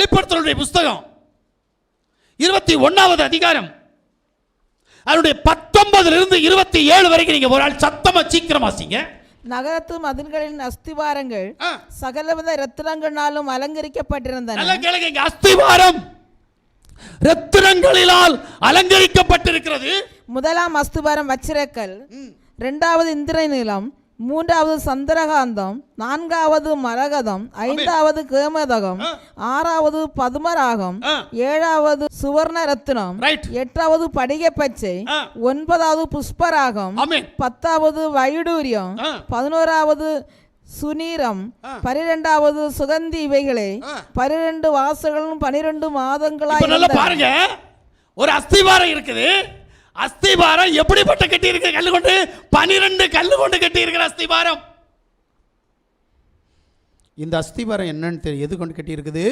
வெளிப்படுத்தலுடைய புஸ்தகம். இருபத்தி ஒன்னாவது அதிகாரம். அதனுடைய பத்தொன்பதுல இருந்து இருபத்தி ஏழு வரைக்கும் நீங்க ஒரு ஆள் சத்தமா சீக்கிரம் வாசிங்க. நகரத்து மதில்களின் அஸ்திவாரங்கள். சகலவித ரத்தினங்களாலும் அலங்கரிக்கப்பட்டிருந்தன. அஸ்திவாரம். ரத்தினங்களினால் அலங்கரிக்கப்பட்டிருக்கிறது. முதலாம் அஸ்திவாரம் வச்சிரக்கல். இரண்டாவது இந்திர நீளம் மூன்றாவது சந்திரகாந்தம் நான்காவது மரகதம் ஐந்தாவது கேமதகம். ஆறாவது பதுமராகம். ஏழாவது சுவர்ண ரத்தினம் ரைட் எட்டாவது படிக பச்சை. ஒன்பதாவது புஷ்பராகம் பத்தாவது வைடூரியம். பதினோராவது சுனீரம். பனிரெண்டாவது சுகந்தி இவைகளே. பனிரெண்டு வாசல்களும் பனிரெண்டு இருந்தன. பாருங்க ஒரு அஸ்திவாரம் இருக்குது அஸ்திபாரம் எப்படிப்பட்ட கட்டி இருக்கிற கல்லு கொண்டு? பனிரெண்டு கல்லு கொண்டு கட்டி இருக்கிற அஸ்திபாரம். இந்த அஸ்திபாரம் என்னன்னு தெரியும் எது கொண்டு கட்டி இருக்குது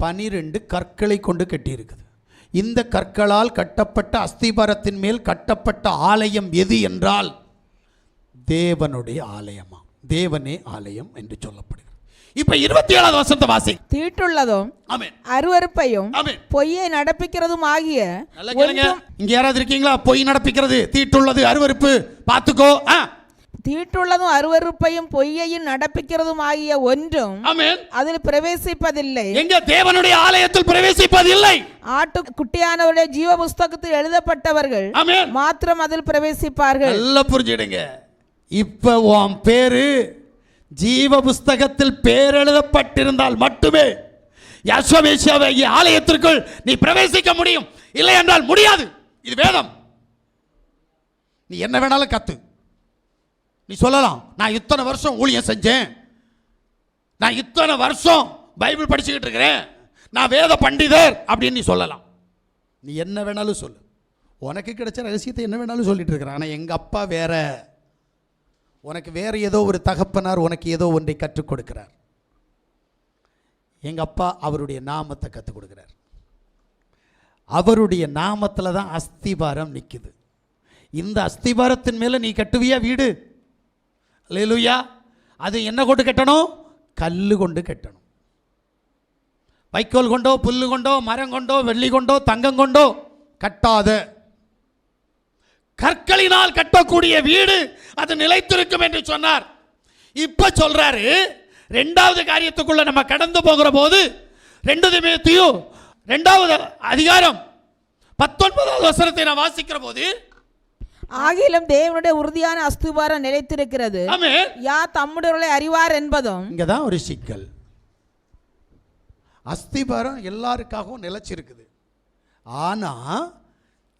பனிரெண்டு கற்களை கொண்டு கட்டி இருக்குது இந்த கற்களால் கட்டப்பட்ட அஸ்திபாரத்தின் மேல் கட்டப்பட்ட ஆலயம் எது என்றால் தேவனுடைய ஆலயமா தேவனே ஆலயம் என்று சொல்லப்படுகிறது. இப்ப இருபத்தி ஏழாவது வசந்த வாசி. தீட்டுள்ளதும் அருவருப்பையும் பொய்யை நடப்பிக்கிறதும் ஆகிய இங்க யாராவது இருக்கீங்களா? பொய் நடப்பிக்கிறது தீட்டுள்ளது அருவருப்பு. பார்த்துக்கோ. ஆ. தீட்டுள்ளதும் அருவருப்பையும் பொய்யையும் நடப்பிக்கிறதும் ஆகிய ஒன்றும் அதில் பிரவேசிப்பதில்லை. எங்க தேவனுடைய ஆலயத்தில் பிரவேசிப்பது இல்லை ஆட்டு குட்டியானவருடைய ஜீவ புஸ்தகத்தில் எழுதப்பட்டவர்கள் மாத்திரம் அதில் பிரவேசிப்பார்கள். நல்லா புரிஞ்சிடுங்க இப்ப உன் பேரு ஜீவ புஸ்தகத்தில் பேரெழுதப்பட்டிருந்தால் மட்டுமே யஸ்வமேசியாவை ஆலயத்திற்குள் நீ பிரவேசிக்க முடியும். இல்லை என்றால் முடியாது. இது வேதம். நீ என்ன வேணாலும் கத்து. நீ சொல்லலாம் நான் இத்தனை வருஷம் ஊழியம் செஞ்சேன். நான் இத்தனை வருஷம் பைபிள் படிச்சுக்கிட்டு இருக்கிறேன். நான் வேத பண்டிதர் அப்படின்னு நீ சொல்லலாம். நீ என்ன வேணாலும் சொல்லு. உனக்கு கிடைச்ச ரகசியத்தை என்ன வேணாலும் சொல்லிட்டு இருக்கிறேன். ஆனால் எங்கள் அப்பா வேற உனக்கு வேறு ஏதோ ஒரு தகப்பனார் உனக்கு ஏதோ ஒன்றை கற்றுக் கொடுக்கிறார். எங்கள் அப்பா அவருடைய நாமத்தை கற்றுக் கொடுக்குறார். அவருடைய நாமத்தில் தான் அஸ்திபாரம் நிற்குது இந்த அஸ்திபாரத்தின் மேலே நீ கட்டுவியா வீடு? லேலுயா அது என்ன கொண்டு கட்டணும்? கல் கொண்டு கட்டணும். வைக்கோல் கொண்டோ புல்லு கொண்டோ மரம் கொண்டோ வெள்ளி கொண்டோ தங்கம் கொண்டோ கட்டாத கற்களினால் கட்டக்கூடிய வீடு அது நிலைத்திருக்கும் என்று சொன்னார். இப்ப சொல்றாரு ரெண்டாவது காரியத்துக்குள்ள நம்ம கடந்து போகிற போது ரெண்டு திமேத்தியு ரெண்டாவது அதிகாரம் பத்தொன்பதாவது வசனத்தை நான் வாசிக்கிற போது ஆகிலும் தேவனுடைய உறுதியான அஸ்திபாரம் நிலைத்திருக்கிறது. ஆமென் யார் தம்முடையவர்களை அறிவார் என்பதும் இங்கே தான் ஒரு சிக்கல். அஸ்திபாரம் எல்லாருக்காகவும் நிலைச்சிருக்குது. ஆனால்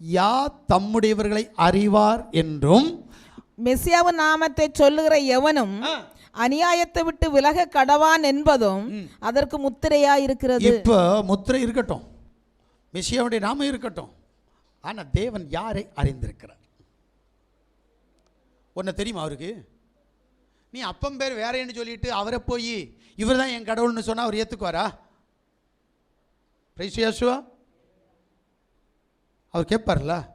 யா தம்முடையவர்களை அறிவார் என்றும் மெசியாவின் நாமத்தை சொல்லுகிற எவனும் அநியாயத்தை விட்டு விலக கடவான் என்பதும் அதற்கு முத்திரையா இருக்கிறது. இப்போ முத்திரை இருக்கட்டும். மெசியாவுடைய நாமம் இருக்கட்டும். ஆனால் தேவன் யாரை அறிந்திருக்கிறார்? உன்னை தெரியுமா அவருக்கு? நீ அப்பம் பேர் வேறேன்னு சொல்லிட்டு அவரை போய் இவர் தான் என் கடவுள்னு சொன்னால் அவர் ஏற்றுக்குவாரா பிரைசியாசுவா அவர் கேட்பார்ல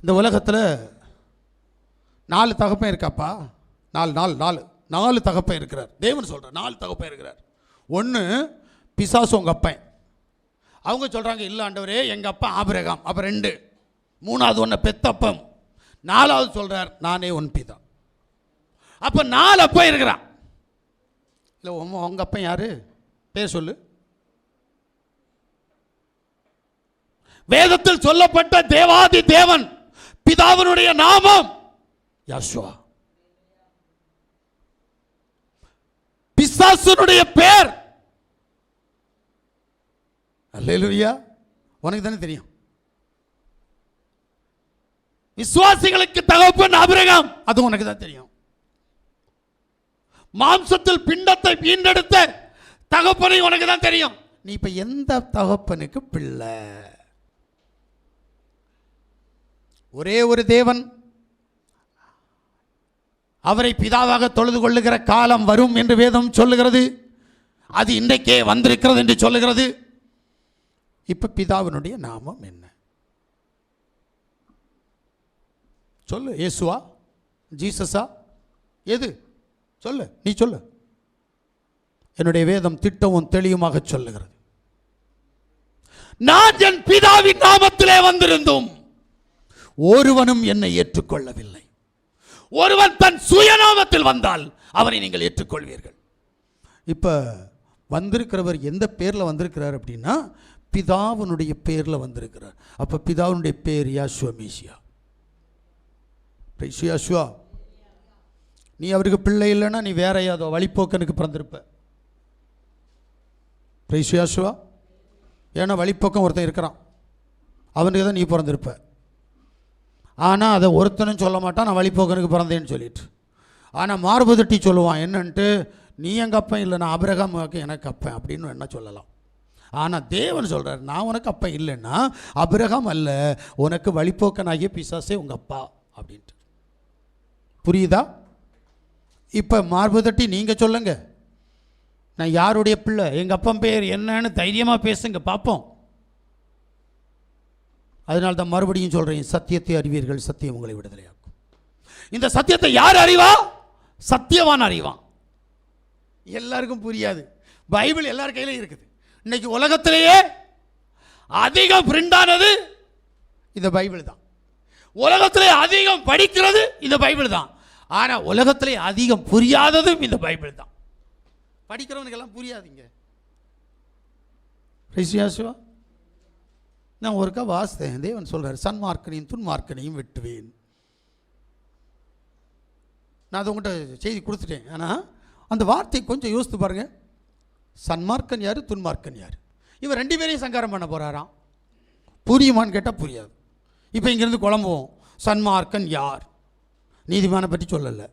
இந்த உலகத்தில் நாலு தகப்பன் இருக்காப்பா? நாலு நாலு நாலு நாலு தகப்பன் இருக்கிறார். தேவன் சொல்கிறார் நாலு தகப்பன் இருக்கிறார். ஒன்று பிசாசு உங்கள் அப்பன். அவங்க சொல்கிறாங்க இல்லை ஆண்டவரே எங்கள் அப்பா ஆபிரகாம். அப்போ ரெண்டு மூணாவது ஒன்று பெத்தப்பம். நாலாவது சொல்கிறார் நானே உன் பிதா. அப்போ நாலு அப்பா இருக்கிறான். இல்லை உங்கள் அப்பன் யார்? பேர் சொல்லு. வேதத்தில் சொல்லப்பட்ட தேவாதி தேவன் பிதாவினுடைய நாமம் யாசுவா பிசாசனுடைய பேர். அல்லேலுயா. உனக்கு தானே தெரியும். விசுவாசிகளுக்கு தகப்பன் அபிரகாம் அது உனக்கு தான் தெரியும். மாம்சத்தில் பிண்டத்தை வீண்டெடுத்த தகப்பனை உனக்கு தான் தெரியும். நீ இப்ப எந்த தகப்பனுக்கு பிள்ளை? ஒரே ஒரு தேவன். அவரை பிதாவாக தொழுது கொள்ளுகிற காலம் வரும் என்று வேதம் சொல்லுகிறது. அது இன்றைக்கே வந்திருக்கிறது என்று சொல்லுகிறது. இப்போ பிதாவினுடைய நாமம் என்ன? சொல்லு இயேசுவா? ஜீசஸா? எது? சொல்லு நீ சொல்லு. என்னுடைய வேதம் திட்டமும் தெளிவுமாக சொல்லுகிறது. நான் என் பிதாவின் நாமத்திலே வந்திருந்தும். ஒருவனும் என்னை ஏற்றுக்கொள்ளவில்லை. ஒருவன் தன் சுயநாமத்தில் வந்தால் அவனை நீங்கள் ஏற்றுக்கொள்வீர்கள். இப்போ வந்திருக்கிறவர் எந்த பேரில் வந்திருக்கிறார் அப்படின்னா பிதாவினுடைய பேரில் வந்திருக்கிறார். அப்போ பிதாவினுடைய பேர் யாசுவா மீசியா. யாஷுவா. நீ அவருக்கு பிள்ளை இல்லைன்னா நீ வேற ஏதோ வழிப்போக்கனுக்கு பிறந்திருப்ப. யாஷுவா. ஏன்னா வழிப்போக்கம் ஒருத்தன் இருக்கிறான். அவனுக்கு தான் நீ பிறந்திருப்ப. ஆனால் அதை ஒருத்தனும் சொல்ல மாட்டான் நான் வழிபோக்கனுக்கு பிறந்தேன்னு சொல்லிட்டு. ஆனால் மார்பு தட்டி சொல்லுவான் என்னன்ட்டு? நீ எங்கள் அப்பன்? இல்லை நான் அபிரகாம் எனக்கு அப்பன். அப்படின்னு என்ன சொல்லலாம். ஆனால் தேவன் சொல்கிறார் நான் உனக்கு அப்பன் இல்லைன்னா அபிரகாம் அல்ல உனக்கு வழிப்போக்கனாகிய பிசாசே உங்கள் அப்பா. அப்படின்ட்டு. புரியுதா? இப்போ மார்பு தட்டி நீங்கள் சொல்லுங்கள் நான் யாருடைய பிள்ளை? எங்கள் அப்பன் பேர் என்னன்னு தைரியமாக பேசுங்க பார்ப்போம் அதனால தான் மறுபடியும் சொல்கிறேன் சத்தியத்தை அறிவீர்கள் சத்தியம் உங்களை விடுதலையாக்கும். இந்த சத்தியத்தை யார் அறிவா? சத்தியவான் அறிவான். எல்லாருக்கும் புரியாது. பைபிள் எல்லார் கையிலையும் இருக்குது. இன்னைக்கு உலகத்திலேயே அதிகம் பிரிண்ட் ஆனது இந்த பைபிள் தான். உலகத்திலே அதிகம் படிக்கிறது இந்த பைபிள் தான். ஆனால் உலகத்திலே அதிகம் புரியாததும் இந்த பைபிள் தான். படிக்கிறவனுக்கெல்லாம் புரியாதுங்க. ரிஷியாசுவா நான் ஒருக்கா வாசித்தேன். தேவன் சொல்கிறார் சன்மார்க்கனையும் துன்மார்க்கனையும் வெட்டுவேன். நான் அதை உங்கள்கிட்ட செய்தி கொடுத்துட்டேன். ஆனால் அந்த வார்த்தையை கொஞ்சம் யோசித்து பாருங்கள் சன்மார்க்கன் யார் துன்மார்க்கன் யார்? இவன் ரெண்டு பேரையும் சங்காரம் பண்ண போகிறாராம் புரியுமான்னு கேட்டால் புரியாது. இப்போ இங்கேருந்து குழம்புவோம். சன்மார்க்கன் யார்? நீதிமானை பற்றி சொல்லலை.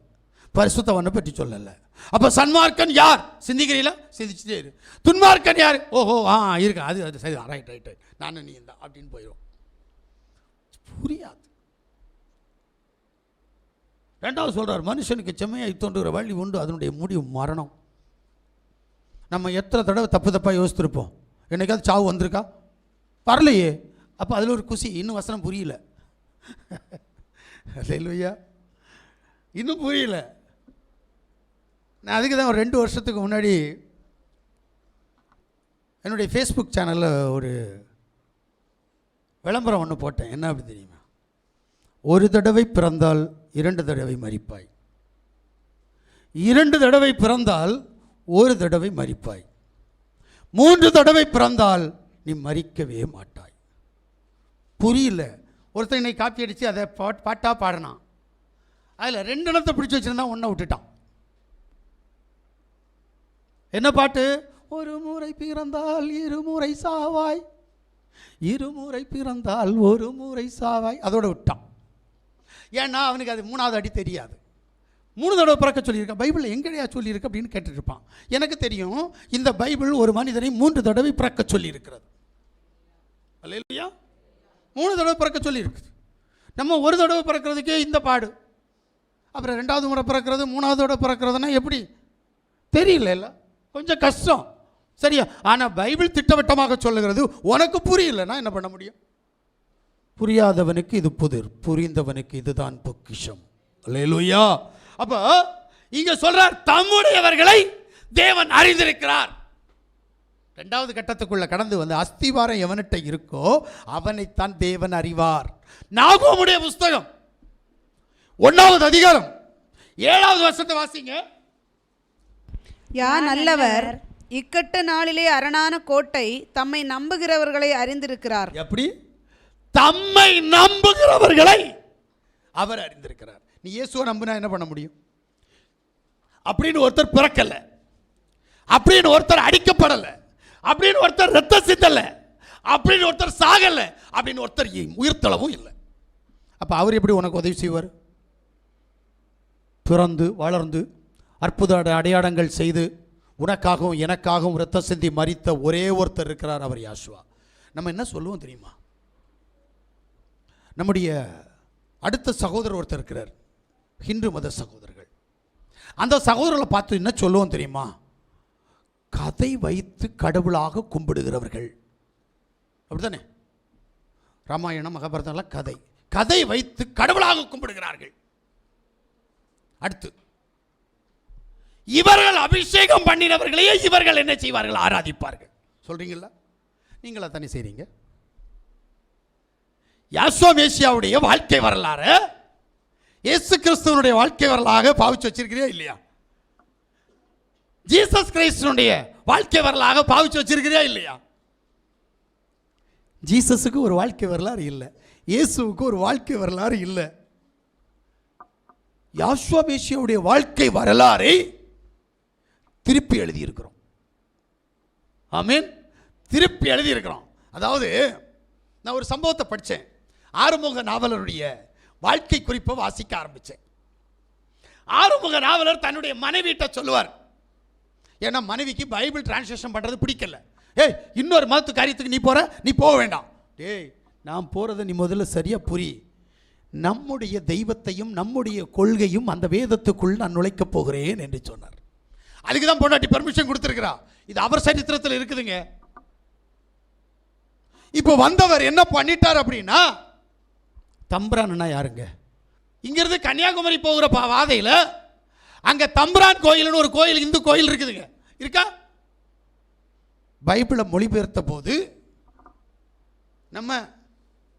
பரிசுத்தவனை பற்றி சொல்லலை. அப்போ சன்மார்க்கன் யார்? சிந்திக்கிறீங்களா? சிந்திச்சுட்டே இரு. துன்மார்க்கன் யார்? ஓஹோ ஆ இருக்கு. அது அது சரி ரைட் ரைட் ரைட் நானும் நீ தான் அப்படின்னு போயிடும் புரியாது. ரெண்டாவது சொல்கிறார் மனுஷனுக்கு செம்மையாக தோன்றுகிற வழி உண்டு அதனுடைய முடிவு மரணம். நம்ம எத்தனை தடவை தப்பு தப்பாக யோசித்திருப்போம். என்றைக்காவது சாவு வந்திருக்கா? வரலையே. அப்போ அதில் ஒரு குசி இன்னும் வசனம் புரியல. இல்லையா இன்னும் புரியல. நான் அதுக்கு தான் ஒரு ரெண்டு வருஷத்துக்கு முன்னாடி என்னுடைய ஃபேஸ்புக் சேனலில் ஒரு விளம்பரம் ஒன்று போட்டேன். என்ன அப்படி தெரியுமா? ஒரு தடவை பிறந்தால் இரண்டு தடவை மறிப்பாய் இரண்டு தடவை பிறந்தால் ஒரு தடவை மறிப்பாய் மூன்று தடவை பிறந்தால் நீ மறிக்கவே மாட்டாய். புரியல. ஒருத்தன் என்னை காப்பி அடித்து அதை பாட் பாட்டாக பாடினான் அதில் ரெண்டு இடத்தை பிடிச்சி வச்சுருந்தா ஒன்றை விட்டுட்டான். என்ன பாட்டு? ஒரு முறை பிறந்தால் இருமுறை சாவாய். இருமுறை பிறந்தால் ஒரு முறை சாவாய். அதோட விட்டான். ஏன்னா அவனுக்கு அது மூணாவது அடி தெரியாது. மூணு தடவை பிறக்க சொல்லியிருக்கான் பைபிள் எங்கடையா சொல்லியிருக்கு அப்படின்னு கேட்டுட்டு எனக்கு தெரியும் இந்த பைபிள் ஒரு மனிதனை மூன்று தடவை பிறக்க சொல்லியிருக்கிறது. இல்லையா மூணு தடவை பிறக்க சொல்லியிருக்குது நம்ம ஒரு தடவை பிறக்கிறதுக்கே இந்த பாடு. அப்புறம் ரெண்டாவது முறை பிறக்கிறது மூணாவது தடவை பிறக்கிறதுனா எப்படி? தெரியல இல்லை. கொஞ்சம் கஷ்டம். சரியா? ஆனால் பைபிள் திட்டவட்டமாக சொல்லுகிறது உனக்கு புரியலன்னா என்ன பண்ண முடியும்? புரியாதவனுக்கு இது புதிர் புரிந்தவனுக்கு இதுதான் பொக்கிஷம். அல்லேலூயா. அப்போ இங்க சொல்றார் தம்முடையவர்களை தேவன் அறிந்திருக்கிறார். ரெண்டாவது கட்டத்துக்குள்ள கடந்து வந்து அஸ்திவாரம் எவனிட்ட இருக்கோ அவனைத்தான் தேவன் அறிவார். நாகோமுடைய புஸ்தகம் ஒன்னாவது அதிகாரம் ஏழாவது வருஷத்தை வாசிங்க. யா நல்லவர் இக்கட்ட நாளிலே அரணான கோட்டை தம்மை நம்புகிறவர்களை அறிந்திருக்கிறார். எப்படி? தம்மை நம்புகிறவர்களை அவர் அறிந்திருக்கிறார். நீ இயேசுவை நம்பினா என்ன பண்ண முடியும்? அப்படின்னு ஒருத்தர் பிறக்கல. அப்படின்னு ஒருத்தர் அடிக்கப்படல. அப்படின்னு ஒருத்தர் ரத்த சிந்தல. அப்படின்னு ஒருத்தர் சாகல. அப்படின்னு ஒருத்தர் உயிர்த்தளவும் இல்லை. அப்ப அவர் எப்படி உனக்கு உதவி செய்வார்? பிறந்து வளர்ந்து அற்புத அடையாளங்கள் செய்து உனக்காகவும் எனக்காகவும் ரத்த சிந்தி மறித்த ஒரே ஒருத்தர் இருக்கிறார் அவர் யாசுவா நம்ம என்ன சொல்லுவோம் தெரியுமா? நம்முடைய அடுத்த சகோதரர் ஒருத்தர் இருக்கிறார். ஹிந்து மத சகோதரர்கள். அந்த சகோதரர்களை பார்த்து என்ன சொல்லுவோம் தெரியுமா? கதை வைத்து கடவுளாக கும்பிடுகிறவர்கள். அப்படிதானே ராமாயணம் மகாபாரதம்லாம் கதை. கதை வைத்து கடவுளாக கும்பிடுகிறார்கள். அடுத்து. இவர்கள் அபிஷேகம் பண்ணினவர்களையே இவர்கள் என்ன செய்வார்கள்? ஆராதிப்பார்கள். சொல்றீங்களா? நீங்களா தானே செய்றீங்க? யாஸ்வா மேசியாவுடைய வாழ்க்கை வரலாறு இயேசு கிறிஸ்துவனுடைய வாழ்க்கை வரலாக பாவிச்சு வச்சிருக்கிறியா இல்லையா? ஜீசஸ் கிறிஸ்துவனுடைய வாழ்க்கை வரலாக பாவிச்சு வச்சிருக்கிறியா இல்லையா? ஜீசஸுக்கு ஒரு வாழ்க்கை வரலாறு இல்லை. இயேசுவுக்கு ஒரு வாழ்க்கை வரலாறு இல்லை. யாஸ்வா மேசியாவுடைய வாழ்க்கை வரலாறை திருப்பி எழுதியிருக்கிறோம். ஆமீன். திருப்பி எழுதியிருக்கிறோம். அதாவது நான் ஒரு சம்பவத்தை படித்தேன். ஆறுமுக நாவலருடைய வாழ்க்கை குறிப்பை வாசிக்க ஆரம்பித்தேன். ஆறுமுக நாவலர் தன்னுடைய மனைவிட்ட சொல்லுவார். ஏன்னா மனைவிக்கு பைபிள் டிரான்ஸ்லேஷன் பண்ணுறது பிடிக்கல. ஏய் இன்னொரு மதத்து காரியத்துக்கு நீ போகிற நீ போக வேண்டாம். டேய் நான் போகிறத நீ முதல்ல சரியாக புரி. நம்முடைய தெய்வத்தையும் நம்முடைய கொள்கையும் அந்த வேதத்துக்குள் நான் நுழைக்கப் போகிறேன் என்று சொன்னார். அதுக்கு தான் பொண்டாட்டி பர்மிஷன் கொடுத்துருக்கிறா. இது அவர் சரித்திரத்தில் இருக்குதுங்க. இப்போ வந்தவர் என்ன பண்ணிட்டார் அப்படின்னா தம்புரான்னா யாருங்க? இங்கிருந்து கன்னியாகுமரி போகிற பா வாதையில் அங்கே தம்புரான் கோயில்னு ஒரு கோயில் இந்து கோயில் இருக்குதுங்க. இருக்கா? பைபிளை மொழிபெயர்த்த போது நம்ம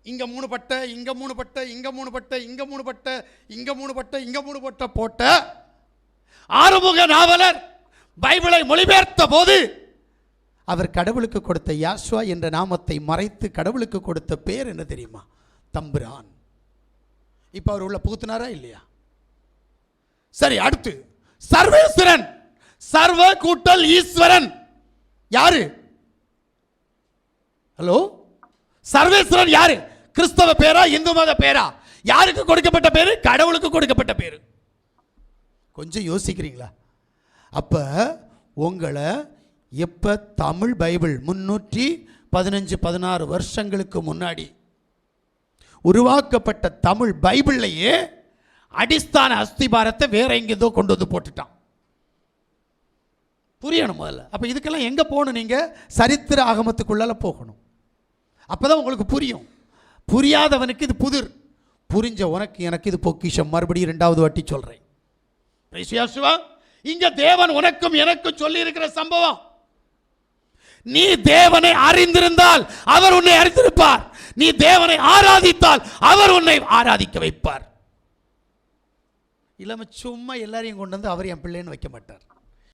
இங்கே மூணு பட்டை இங்கே மூணு பட்டை இங்கே மூணு பட்டை இங்கே மூணு பட்டை இங்கே மூணு பட்டை இங்கே மூணு பட்டை போட்ட ஆறுமுக நாவலர் பைபிளை மொழிபெயர்த்த போது அவர் கடவுளுக்கு கொடுத்த யாஸ்வா என்ற நாமத்தை மறைத்து கடவுளுக்கு கொடுத்த பேர் என்ன தெரியுமா? தம்புரான். இப்போ அவர் உள்ள புகுத்தினாரா இல்லையா? சரி அடுத்து. சர்வேஸ்வரன். சர்வ கூட்டல் ஈஸ்வரன். யாரு? ஹலோ? சர்வேஸ்வரன் யாரு? கிறிஸ்தவ பேரா இந்து மத பேரா? யாருக்கு கொடுக்கப்பட்ட பேரு? கடவுளுக்கு கொடுக்கப்பட்ட பேரு. கொஞ்சம் யோசிக்கிறீங்களா? அப்போ உங்களை எப்போ தமிழ் பைபிள் முன்னூற்றி பதினஞ்சு பதினாறு வருஷங்களுக்கு முன்னாடி உருவாக்கப்பட்ட தமிழ் பைபிள்லையே அடிஸ்தான அஸ்திபாரத்தை வேற எங்கேதோ கொண்டு வந்து போட்டுட்டான். புரியணும் முதல்ல. அப்போ இதுக்கெல்லாம் எங்கே போகணும் நீங்கள் சரித்திர ஆகமத்துக்குள்ளால போகணும். அப்போ தான் உங்களுக்கு புரியும். புரியாதவனுக்கு இது புதிர். புரிஞ்ச உனக்கு எனக்கு இது பொக்கிஷம். மறுபடியும் ரெண்டாவது வாட்டி சொல்கிறேன் இங்க தேவன் உனக்கும் எனக்கும் சொல்லி இருக்கிற சம்பவம். நீ தேவனை அறிந்திருந்தால் அவர் உன்னை அறிந்திருப்பார். நீ தேவனை ஆராதித்தால் அவர் உன்னை ஆராதிக்க வைப்பார். இல்லாம சும்மா எல்லாரையும் கொண்டு வந்து அவர் என் பிள்ளைன்னு வைக்க மாட்டார்.